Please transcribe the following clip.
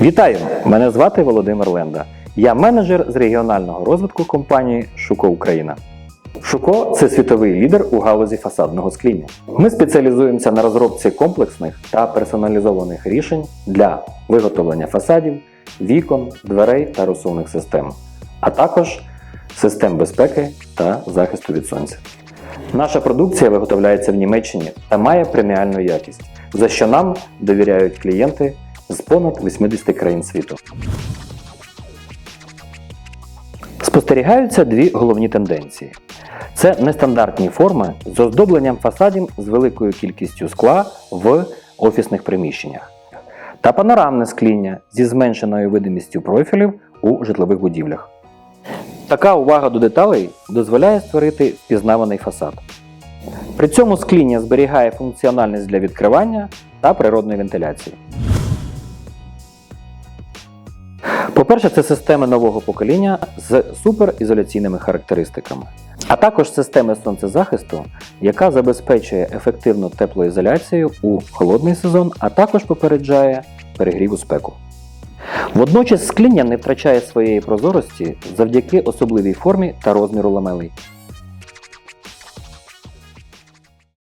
Вітаю! Мене звати Володимир Ленда. Я менеджер з регіонального розвитку компанії Шуко Україна. Шуко це світовий лідер у галузі фасадного скління. Ми спеціалізуємося на розробці комплексних та персоналізованих рішень для виготовлення фасадів, вікон, дверей та розсувних систем, а також систем безпеки та захисту від сонця. Наша продукція виготовляється в Німеччині та має преміальну якість, за що нам довіряють клієнти з понад 80 країн світу. Спостерігаються дві головні тенденції: це нестандартні форми з оздобленням фасадів з великою кількістю скла в офісних приміщеннях, та панорамне скління зі зменшеною видимістю профілів у житлових будівлях. Така увага до деталей дозволяє створити впізнаваний фасад. При цьому скління зберігає функціональність для відкривання та природної вентиляції. По-перше, це системи нового покоління з суперізоляційними характеристиками, а також системи сонцезахисту, яка забезпечує ефективну теплоізоляцію у холодний сезон, а також попереджає перегрів у спеку. Водночас скління не втрачає своєї прозорості завдяки особливій формі та розміру ламелей.